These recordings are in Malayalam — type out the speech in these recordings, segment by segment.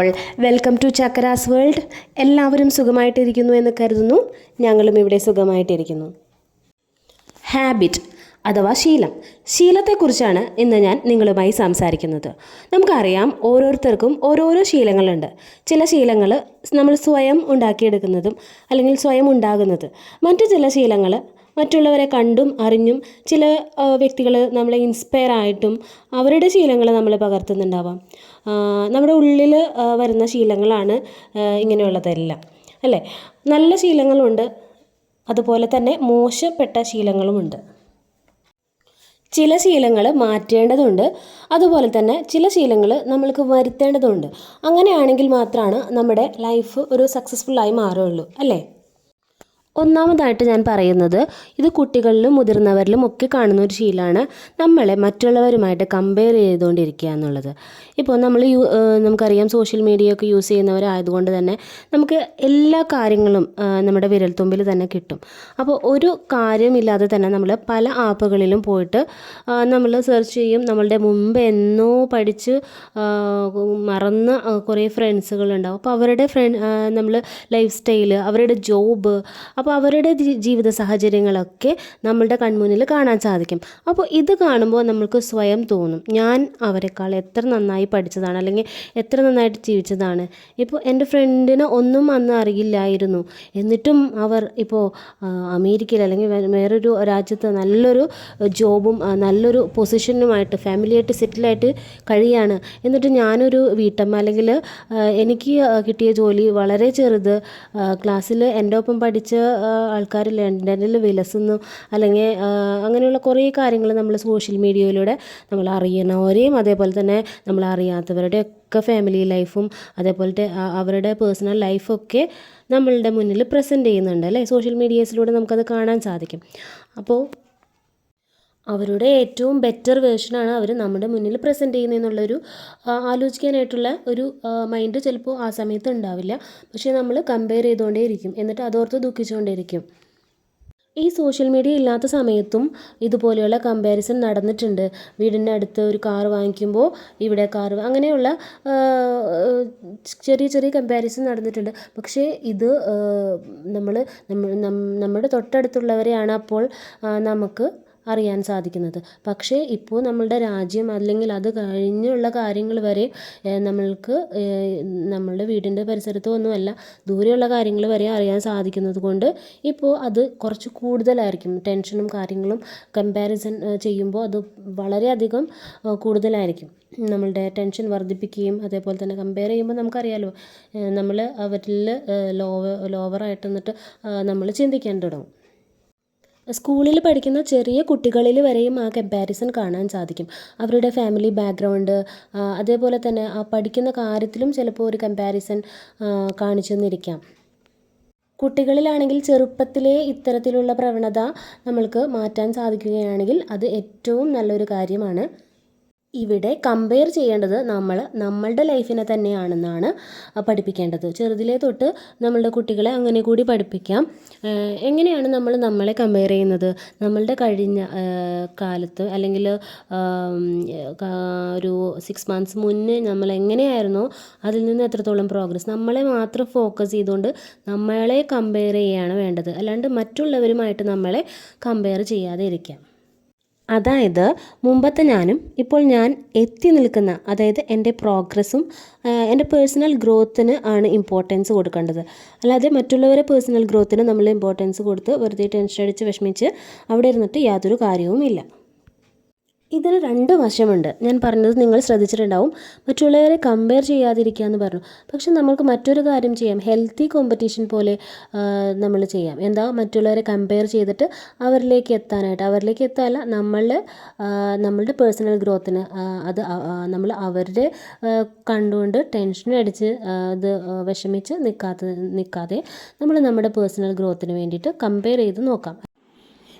All welcome to Chakras world എല്ലാവരും സുഖമായിട്ടിരിക്കുന്നു എന്ന് കരുതുന്നു. ഞങ്ങളും ഇവിടെ സുഖമായിട്ടിരിക്കുന്നു. ഹാബിറ്റ് അഥവാ ശീലം. ശീലത്തെക്കുറിച്ചാണ് ഇന്ന് ഞാൻ നിങ്ങളുമായി സംസാരിക്കുന്നത്. നമുക്കറിയാം ഓരോരുത്തർക്കും ഓരോരോ ശീലങ്ങളുണ്ട്. ചില ശീലങ്ങൾ നമ്മൾ സ്വയം ഉണ്ടാക്കിയെടുക്കുന്നതും അല്ലെങ്കിൽ സ്വയം ഉണ്ടാകുന്നത്. മറ്റു ചില ശീലങ്ങൾ മറ്റുള്ളവരെ കണ്ടും അറിഞ്ഞും ചില വ്യക്തികൾ നമ്മളെ ഇൻസ്പയർ ആയിട്ടും അവരുടെ ശീലങ്ങൾ നമ്മൾ പകർത്തുന്നുണ്ടാവാം. നമ്മുടെ ഉള്ളിൽ വരുന്ന ശീലങ്ങളാണ് ഇങ്ങനെയുള്ളതെല്ലാം. അല്ലേ? നല്ല ശീലങ്ങളുണ്ട്. അതുപോലെ തന്നെ മോശപ്പെട്ട ശീലങ്ങളുമുണ്ട്. ചില ശീലങ്ങൾ മാറ്റേണ്ടതുണ്ട്. അതുപോലെ തന്നെ ചില ശീലങ്ങൾ നമ്മൾക്ക് വരുത്തേണ്ടതുണ്ട്. അങ്ങനെയാണെങ്കിൽ മാത്രമാണ് നമ്മുടെ ലൈഫ് ഒരു സക്സസ്ഫുള്ളായി മാറുകയുള്ളൂ. അല്ലേ? ഒന്നാമതായിട്ട് ഞാൻ പറയുന്നത് ഇത് കുട്ടികളിലും മുതിർന്നവരിലും ഒക്കെ കാണുന്ന ഒരു ശീലമാണ് നമ്മളെ മറ്റുള്ളവരുമായിട്ട് കമ്പയർ ചെയ്തുകൊണ്ടിരിക്കുക എന്നുള്ളത്. ഇപ്പോൾ നമ്മൾ യു നമുക്കറിയാം സോഷ്യൽ മീഡിയ ഒക്കെ യൂസ് ചെയ്യുന്നവരായതുകൊണ്ട് തന്നെ നമുക്ക് എല്ലാ കാര്യങ്ങളും നമ്മുടെ വിരൽത്തുമ്പിൽ തന്നെ കിട്ടും. അപ്പോൾ ഒരു കാര്യമില്ലാതെ തന്നെ നമ്മൾ പല ആപ്പുകളിലും പോയിട്ട് നമ്മൾ സെർച്ച് ചെയ്യും. നമ്മളുടെ മുമ്പ് എന്നോ പഠിച്ച് മറന്ന കുറേ ഫ്രണ്ട്സുകളുണ്ടാവും അപ്പോൾ അവരുടെ ഫ്രണ്ട് നമ്മൾ ലൈഫ് സ്റ്റൈൽ അവരുടെ ജോബ് അപ്പോൾ അവരുടെ ജി- ജീവിത സാഹചര്യങ്ങളൊക്കെ നമ്മളുടെ കൺമുന്നിൽ കാണാൻ സാധിക്കും. അപ്പോൾ ഇത് കാണുമ്പോൾ നമ്മൾക്ക് സ്വയം തോന്നും ഞാൻ അവരെക്കാൾ എത്ര നന്നായി പഠിച്ചതാണ് അല്ലെങ്കിൽ എത്ര നന്നായിട്ട് ജീവിച്ചതാണ്. ഇപ്പോൾ എന്റെ ഫ്രണ്ടിന് ഒന്നും അന്ന് അറിയില്ലായിരുന്നു. എന്നിട്ടും അവർ ഇപ്പോൾ അമേരിക്കയിൽ അല്ലെങ്കിൽ വേറൊരു രാജ്യത്ത് നല്ലൊരു ജോബും നല്ലൊരു പൊസിഷനുമായിട്ട് ഫാമിലിയായിട്ട് സെറ്റിലായിട്ട് കഴിയാണ്. എന്നിട്ട് ഞാനൊരു വീട്ടമ്മ അല്ലെങ്കിൽ എനിക്ക് കിട്ടിയ ജോലി വളരെ ചെറുത് ക്ലാസ്സിൽ എന്റെ ഒപ്പം പഠിച്ച ആൾക്കാർ ലണ്ടനിൽ വിലസുന്നു. അല്ലെങ്കിൽ അങ്ങനെയുള്ള കുറേ കാര്യങ്ങൾ നമ്മൾ സോഷ്യൽ മീഡിയയിലൂടെ നമ്മൾ അറിയണവരെയും അതേപോലെ തന്നെ നമ്മൾ അറിയാത്തവരുടെ ഒക്കെ ഫാമിലി ലൈഫും അതേപോലെ അവരുടെ പേഴ്സണൽ ലൈഫൊക്കെ നമ്മളുടെ മുന്നിൽ പ്രസന്റ് ചെയ്യുന്നുണ്ട് അല്ലേ? സോഷ്യൽ മീഡിയസിലൂടെ നമുക്കത് കാണാൻ സാധിക്കും. അപ്പോൾ അവരുടെ ഏറ്റവും ബെറ്റർ വേർഷനാണ് അവർ നമ്മുടെ മുന്നിൽ പ്രസന്റ് ചെയ്യുന്നതെന്നുള്ളൊരു ആലോചിക്കാനായിട്ടുള്ള ഒരു മൈൻഡ് ചിലപ്പോൾ ആ സമയത്ത് ഉണ്ടാവില്ല. പക്ഷേ നമ്മൾ കമ്പയർ ചെയ്തുകൊണ്ടേയിരിക്കും. എന്നിട്ട് അതോർത്ത് ദുഃഖിച്ചുകൊണ്ടേയിരിക്കും. ഈ സോഷ്യൽ മീഡിയ ഇല്ലാത്ത സമയത്തും ഇതുപോലെയുള്ള കമ്പാരിസൺ നടന്നിട്ടുണ്ട്. വീടിന്റെ അടുത്ത് ഒരു കാർ വാങ്ങിക്കുമ്പോൾ ഇവിടെ കാർ അങ്ങനെയുള്ള ചെറിയ ചെറിയ കമ്പാരിസൺ നടന്നിട്ടുണ്ട്. പക്ഷേ ഇത് നമ്മൾ നമ്മുടെ തൊട്ടടുത്തുള്ളവരെയാണ് അപ്പോൾ നമുക്ക് അറിയാൻ സാധിക്കുന്നത്. പക്ഷേ ഇപ്പോൾ നമ്മളുടെ രാജ്യം അല്ലെങ്കിൽ അത് കഴിഞ്ഞുള്ള കാര്യങ്ങൾ വരെ നമ്മൾക്ക് നമ്മളുടെ വീടിന്റെ പരിസരത്തോ ഒന്നുമല്ല ദൂരെയുള്ള കാര്യങ്ങൾ വരെ അറിയാൻ സാധിക്കുന്നത് കൊണ്ട് ഇപ്പോൾ അത് കുറച്ച് കൂടുതലായിരിക്കും. ടെൻഷനും കാര്യങ്ങളും കമ്പാരിസൺ ചെയ്യുമ്പോൾ അത് വളരെയധികം കൂടുതലായിരിക്കും. നമ്മളുടെ ടെൻഷൻ വർദ്ധിപ്പിക്കുകയും അതേപോലെ തന്നെ കമ്പയർ ചെയ്യുമ്പോൾ നമുക്കറിയാലോ നമ്മൾ അവരിൽ ലോവർ ലോവറായിട്ട് എന്നിട്ട് നമ്മൾ ചിന്തിക്കാൻ തുടങ്ങും. സ്കൂളിൽ പഠിക്കുന്ന ചെറിയ കുട്ടികളിൽ വരെയും ആ കമ്പാരിസൺ കാണാൻ സാധിക്കും. അവരുടെ ഫാമിലി ബാക്ക്ഗ്രൗണ്ട് അതേപോലെ തന്നെ ആ പഠിക്കുന്ന കാര്യത്തിലും ചിലപ്പോൾ ഒരു കമ്പാരിസൺ കാണിച്ചു തന്നിരിക്കാം. കുട്ടികളിലാണെങ്കിൽ ചെറുപ്പത്തിലെ ഇത്തരത്തിലുള്ള പ്രവണത നമ്മൾക്ക് മാറ്റാൻ സാധിക്കുകയാണെങ്കിൽ അത് ഏറ്റവും നല്ലൊരു കാര്യമാണ്. ഇവിടെ കമ്പയർ ചെയ്യേണ്ടത് നമ്മൾ നമ്മളുടെ ലൈഫിനെ തന്നെയാണെന്നാണ് പഠിപ്പിക്കേണ്ടത്. ചെറുതിലേ തൊട്ട് നമ്മളുടെ കുട്ടികളെ അങ്ങനെ കൂടി പഠിപ്പിക്കാം. എങ്ങനെയാണ് നമ്മൾ നമ്മളെ കമ്പയർ ചെയ്യുന്നത്? നമ്മളുടെ കഴിഞ്ഞ കാലത്ത് അല്ലെങ്കിൽ ഒരു സിക്സ് മന്ത്സ് മുന്നേ നമ്മൾ എങ്ങനെയായിരുന്നോ അതിൽ നിന്ന് എത്രത്തോളം പ്രോഗ്രസ് നമ്മളെ മാത്രം ഫോക്കസ് ചെയ്തുകൊണ്ട് നമ്മളെ കമ്പയർ ചെയ്യുകയാണ് വേണ്ടത്. അല്ലാണ്ട് മറ്റുള്ളവരുമായിട്ട് നമ്മളെ കമ്പയർ ചെയ്യാതെ ഇരിക്കാം. അതായത് മുമ്പത്തെ ഞാനും ഇപ്പോൾ ഞാൻ എത്തി നിൽക്കുന്ന അതായത് എന്റെ പ്രോഗ്രസ്സും എന്റെ പേഴ്സണൽ ഗ്രോത്തിന് ആണ് ഇമ്പോർട്ടൻസ് കൊടുക്കേണ്ടത്. അല്ലാതെ മറ്റുള്ളവരെ പേഴ്സണൽ ഗ്രോത്തിന് നമ്മൾ ഇമ്പോർട്ടൻസ് കൊടുത്ത് വെറുതെ ടെൻഷൻ അടിച്ച് വിഷമിച്ച് അവിടെ ഇരുന്നിട്ട് യാതൊരു കാര്യവുമില്ല. ഇതിന് രണ്ട് വശമുണ്ട്. ഞാൻ പറഞ്ഞത് നിങ്ങൾ ശ്രദ്ധിച്ചിട്ടുണ്ടാവും. മറ്റുള്ളവരെ കമ്പയർ ചെയ്യാതിരിക്കുക എന്ന് പറഞ്ഞു. പക്ഷെ നമ്മൾക്ക് മറ്റൊരു കാര്യം ചെയ്യാം. ഹെൽത്തി കോമ്പറ്റീഷൻ പോലെ നമ്മൾ ചെയ്യാം. എന്താ? മറ്റുള്ളവരെ കമ്പയർ ചെയ്തിട്ട് അവരിലേക്ക് എത്താനായിട്ട്. അവരിലേക്ക് എത്താനല്ല നമ്മൾ നമ്മളുടെ പേഴ്സണൽ ഗ്രോത്തിന് അത് നമ്മൾ അവരുടെ കണ്ടുകൊണ്ട് ടെൻഷൻ അടിച്ച് ഇത് വിഷമിച്ച് നിൽക്കാത്ത നിൽക്കാതെ നമ്മൾ നമ്മുടെ പേഴ്സണൽ ഗ്രോത്തിന് വേണ്ടിയിട്ട് കമ്പയർ ചെയ്ത് നോക്കാം.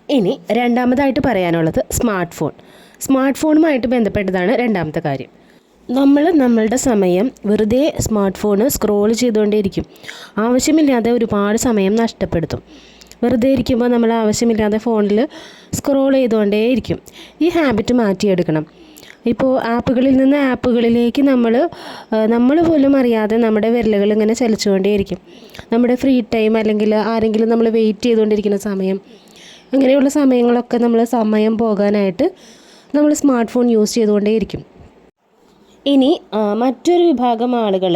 ഇനി രണ്ടാമതായിട്ട് പറയാനുള്ളത് സ്മാർട്ട് ഫോൺ സ്മാർട്ട് ഫോണുമായിട്ട് ബന്ധപ്പെട്ടതാണ് രണ്ടാമത്തെ കാര്യം. നമ്മൾ നമ്മളുടെ സമയം വെറുതെ സ്മാർട്ട് ഫോൺ സ്ക്രോൾ ചെയ്തുകൊണ്ടേയിരിക്കും. ആവശ്യമില്ലാതെ ഒരുപാട് സമയം നഷ്ടപ്പെടുത്തും. വെറുതെ ഇരിക്കുമ്പോൾ നമ്മൾ ആവശ്യമില്ലാതെ ഫോണിൽ സ്ക്രോൾ ചെയ്തുകൊണ്ടേയിരിക്കും. ഈ ഹാബിറ്റ് മാറ്റിയെടുക്കണം. ഇപ്പോൾ ആപ്പുകളിൽ നിന്ന് ആപ്പുകളിലേക്ക് നമ്മൾ നമ്മൾ പോലും അറിയാതെ നമ്മുടെ വിരലുകൾ ഇങ്ങനെ ചലിച്ചുകൊണ്ടേയിരിക്കും. നമ്മുടെ ഫ്രീ ടൈം അല്ലെങ്കിൽ ആരെങ്കിലും നമ്മൾ വെയിറ്റ് ചെയ്തുകൊണ്ടിരിക്കുന്ന സമയം അങ്ങനെയുള്ള സമയങ്ങളൊക്കെ നമ്മൾ സമയം പോകാനായിട്ട് നമ്മൾ സ്മാർട്ട് ഫോൺ യൂസ് ചെയ്തുകൊണ്ടേയിരിക്കും. ഇനി മറ്റൊരു വിഭാഗം ആളുകൾ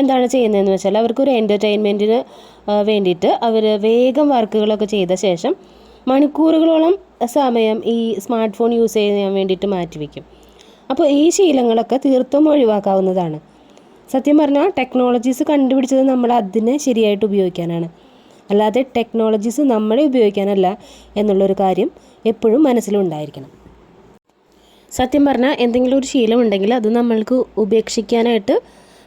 എന്താണ് ചെയ്യുന്നതെന്ന് വെച്ചാൽ അവർക്കൊരു എന്റർടൈൻമെന്റിന് വേണ്ടിയിട്ട് അവർ വേഗം വർക്കുകളൊക്കെ ചെയ്ത ശേഷം മണിക്കൂറുകളോളം സമയം ഈ സ്മാർട്ട് ഫോൺ യൂസ് ചെയ്യാൻ വേണ്ടിയിട്ട് മാറ്റിവെക്കും. അപ്പോൾ ഈ ശീലങ്ങളൊക്കെ തീർത്തും ഒഴിവാക്കാവുന്നതാണ്. സത്യം പറഞ്ഞാൽ ടെക്നോളജീസ് കണ്ടുപിടിച്ചത് നമ്മൾ അതിനെ ശരിയായിട്ട് ഉപയോഗിക്കാനാണ്. അല്ലാതെ ടെക്നോളജീസ് നമ്മളെ ഉപയോഗിക്കാനല്ല എന്നുള്ളൊരു കാര്യം എപ്പോഴും മനസ്സിലുണ്ടായിരിക്കണം. സത്യം പറഞ്ഞാൽ എന്തെങ്കിലും ഒരു ശീലം ഉണ്ടെങ്കിൽ അത് നമ്മൾക്ക് ഉപേക്ഷിക്കാനായിട്ട്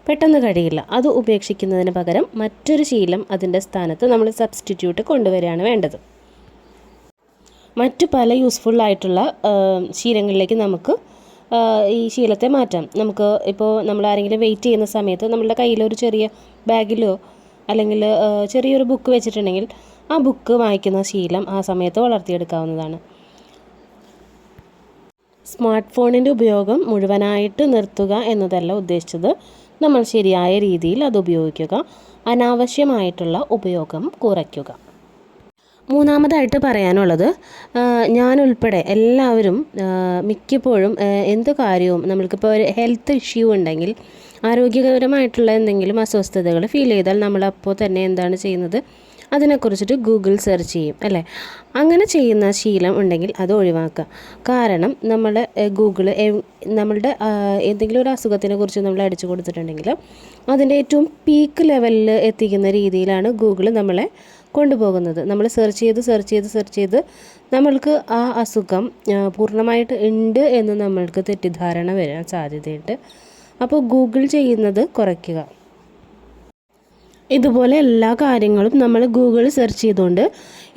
പെട്ടെന്ന് കഴിയില്ല. അത് ഉപേക്ഷിക്കുന്നതിന് പകരം മറ്റൊരു ശീലം അതിന്റെ സ്ഥാനത്ത് നമ്മൾ സബ്സ്റ്റിറ്റ്യൂട്ട് കൊണ്ടുവരികയാണ് വേണ്ടത്. മറ്റു പല യൂസ്ഫുൾ ആയിട്ടുള്ള ശീലങ്ങളിലേക്ക് നമുക്ക് ഈ ശീലത്തെ മാറ്റാം. നമുക്ക് ഇപ്പോൾ നമ്മൾ ആരെങ്കിലും വെയിറ്റ് ചെയ്യുന്ന സമയത്ത് നമ്മളുടെ കയ്യിലൊരു ചെറിയ ബാഗിലോ അല്ലെങ്കിൽ ചെറിയൊരു ബുക്ക് വെച്ചിട്ടുണ്ടെങ്കിൽ ആ ബുക്ക് വായിക്കുന്ന ശീലം ആ സമയത്ത് വളർത്തിയെടുക്കാവുന്നതാണ്. സ്മാർട്ട് ഫോണിന്റെ ഉപയോഗം മുഴുവനായിട്ട് നിർത്തുക എന്നതല്ല ഉദ്ദേശിച്ചത്. നമ്മൾ ശരിയായ രീതിയിൽ അത് ഉപയോഗിക്കുക. അനാവശ്യമായിട്ടുള്ള ഉപയോഗം കുറയ്ക്കുക. മൂന്നാമതായിട്ട് പറയാനുള്ളത് ഞാനുൾപ്പെടെ എല്ലാവരും മിക്കപ്പോഴും എന്ത് കാര്യവും നമ്മൾക്കിപ്പോൾ ഒരു ഹെൽത്ത് ഇഷ്യൂ ഉണ്ടെങ്കിൽ ആരോഗ്യകരമായിട്ടുള്ള എന്തെങ്കിലും അസ്വസ്ഥതകൾ ഫീൽ ചെയ്താൽ നമ്മൾ അപ്പോൾ തന്നെ എന്താണ് ചെയ്യുന്നത്? അതിനെക്കുറിച്ചിട്ട് ഗൂഗിൾ സെർച്ച് ചെയ്യും അല്ലേ? അങ്ങനെ ചെയ്യുന്ന ശീലം ഉണ്ടെങ്കിൽ അത് ഒഴിവാക്കുക. കാരണം നമ്മുടെ ഗൂഗിൾ നമ്മളുടെ എന്തെങ്കിലും ഒരു അസുഖത്തിനെ കുറിച്ച് നമ്മൾ അടിച്ചു കൊടുത്തിട്ടുണ്ടെങ്കിൽ അതിന്റെ ഏറ്റവും പീക്ക് ലെവലിൽ എത്തിക്കുന്ന രീതിയിലാണ് ഗൂഗിൾ നമ്മളെ കൊണ്ടുപോകുന്നത്. നമ്മൾ സെർച്ച് ചെയ്ത് സെർച്ച് ചെയ്ത് സെർച്ച് ചെയ്ത് നമ്മൾക്ക് ആ അസുഖം പൂർണമായിട്ട് ഉണ്ട് എന്ന് നമ്മൾക്ക് തെറ്റിദ്ധാരണ വരാൻ സാധ്യതയുണ്ട്. അപ്പോൾ ഗൂഗിൾ ചെയ്യുന്നത് കുറയ്ക്കുക. ഇതുപോലെ എല്ലാ കാര്യങ്ങളും നമ്മൾ ഗൂഗിൾ സെർച്ച് ചെയ്തുകൊണ്ട്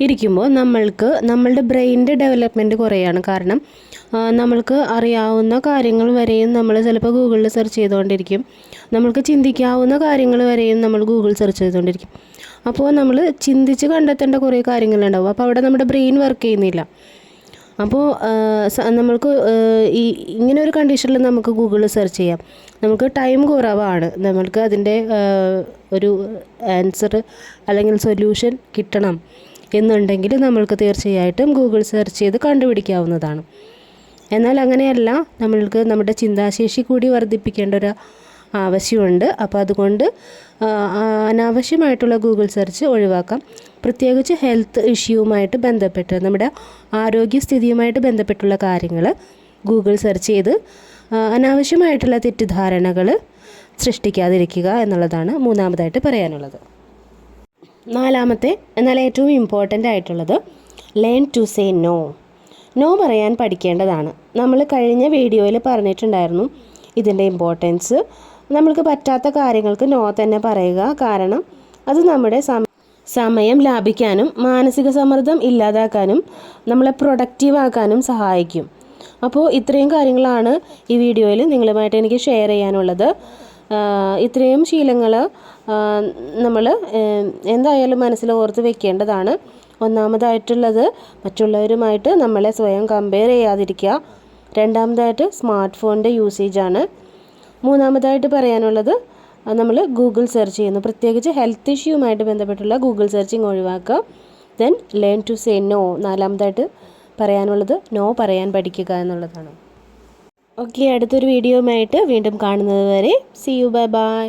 ഇരിക്കുമ്പോൾ നമ്മൾക്ക് നമ്മളുടെ ബ്രെയിനിന്റെ ഡെവലപ്മെന്റ് കുറയാണ്. കാരണം നമ്മൾക്ക് അറിയാവുന്ന കാര്യങ്ങൾ വരെയും നമ്മൾ ചിലപ്പോൾ ഗൂഗിളിൽ സെർച്ച് ചെയ്തുകൊണ്ടിരിക്കും. നമ്മൾക്ക് ചിന്തിക്കാവുന്ന കാര്യങ്ങൾ വരെയും നമ്മൾ ഗൂഗിൾ സെർച്ച് ചെയ്തുകൊണ്ടിരിക്കും. അപ്പോൾ നമ്മൾ ചിന്തിച്ച് കണ്ടെത്തേണ്ട കുറേ കാര്യങ്ങളുണ്ടാവും. അപ്പോൾ അവിടെ നമ്മുടെ ബ്രെയിൻ വർക്ക് ചെയ്യുന്നില്ല. അപ്പോൾ നമ്മൾക്ക് ഈ ഇങ്ങനെ ഒരു കണ്ടീഷനിൽ നമുക്ക് ഗൂഗിളിൽ സെർച്ച് ചെയ്യാം. നമുക്ക് ടൈം കുറവാണ്. നമ്മൾക്ക് അതിന്റെ ഒരു ആൻസർ അല്ലെങ്കിൽ സൊല്യൂഷൻ കിട്ടണം എന്നുണ്ടെങ്കിൽ നമ്മൾക്ക് തീർച്ചയായിട്ടും ഗൂഗിൾ സെർച്ച് ചെയ്ത് കണ്ടുപിടിക്കാവുന്നതാണ്. എന്നാൽ അങ്ങനെയല്ല നമ്മൾക്ക് നമ്മുടെ ചിന്താശേഷി കൂടി വർദ്ധിപ്പിക്കേണ്ട ഒരു ആവശ്യമുണ്ട്. അപ്പോൾ അതുകൊണ്ട് അനാവശ്യമായിട്ടുള്ള ഗൂഗിൾ സെർച്ച് ഒഴിവാക്കാം. പ്രത്യേകിച്ച് ഹെൽത്ത് ഇഷ്യൂവുമായിട്ട് ബന്ധപ്പെട്ട് നമ്മുടെ ആരോഗ്യസ്ഥിതിയുമായിട്ട് ബന്ധപ്പെട്ടുള്ള കാര്യങ്ങൾ ഗൂഗിൾ സെർച്ച് ചെയ്ത് അനാവശ്യമായിട്ടുള്ള തെറ്റിദ്ധാരണകൾ സൃഷ്ടിക്കാതിരിക്കുക എന്നുള്ളതാണ് മൂന്നാമതായിട്ട് പറയാനുള്ളത്. നാലാമത്തെ എന്നാൽ ഏറ്റവും ഇമ്പോർട്ടന്റ് ആയിട്ടുള്ളത് learn to say no no പറയാൻ പഠിക്കേണ്ടതാണ്. നമ്മൾ കഴിഞ്ഞ വീഡിയോയിൽ പറഞ്ഞിട്ടുണ്ടായിരുന്നു ഇതിന്റെ ഇമ്പോർട്ടൻസ് നമ്മൾക്ക് പറ്റാത്ത കാര്യങ്ങൾക്ക് നോ തന്നെ പറയുക. കാരണം അത് നമ്മുടെ സമയം ലാഭിക്കാനും മാനസിക സമ്മർദ്ദം ഇല്ലാതാക്കാനും നമ്മളെ പ്രൊഡക്റ്റീവ് ആക്കാനും സഹായിക്കും. അപ്പോൾ ഇത്രയും കാര്യങ്ങളാണ് ഈ വീഡിയോയിൽ നിങ്ങളുമായിട്ട് എനിക്ക് ഷെയർ ചെയ്യാനുള്ളത്. ഇത്രയും ശീലങ്ങൾ നമ്മൾ എന്തായാലും മനസ്സിൽ ഓർത്ത് വെക്കേണ്ടതാണ്. ഒന്നാമതായിട്ടുള്ളത് മറ്റുള്ളവരുമായിട്ട് നമ്മളെ സ്വയം കമ്പയർ ചെയ്യാതിരിക്കുക. രണ്ടാമതായിട്ട് സ്മാർട്ട് ഫോണിന്റെ യൂസേജാണ് മൂന്നാമതായിട്ട് പറയാനുള്ളത് നമ്മൾ ഗൂഗിൾ സെർച്ച് ചെയ്യുന്നു. പ്രത്യേകിച്ച് ഹെൽത്ത് ഇഷ്യൂവുമായിട്ട് ബന്ധപ്പെട്ടുള്ള ഗൂഗിൾ സെർച്ചിങ് ഒഴിവാക്കുക then learn to say no നാലാമതായിട്ട് പറയാനുള്ളത് നോ പറയാൻ പഠിക്കുക എന്നുള്ളതാണ്. ഓക്കെ അടുത്തൊരു വീഡിയോയുമായിട്ട് വീണ്ടും കാണുന്നത് വരെ. C U bye bye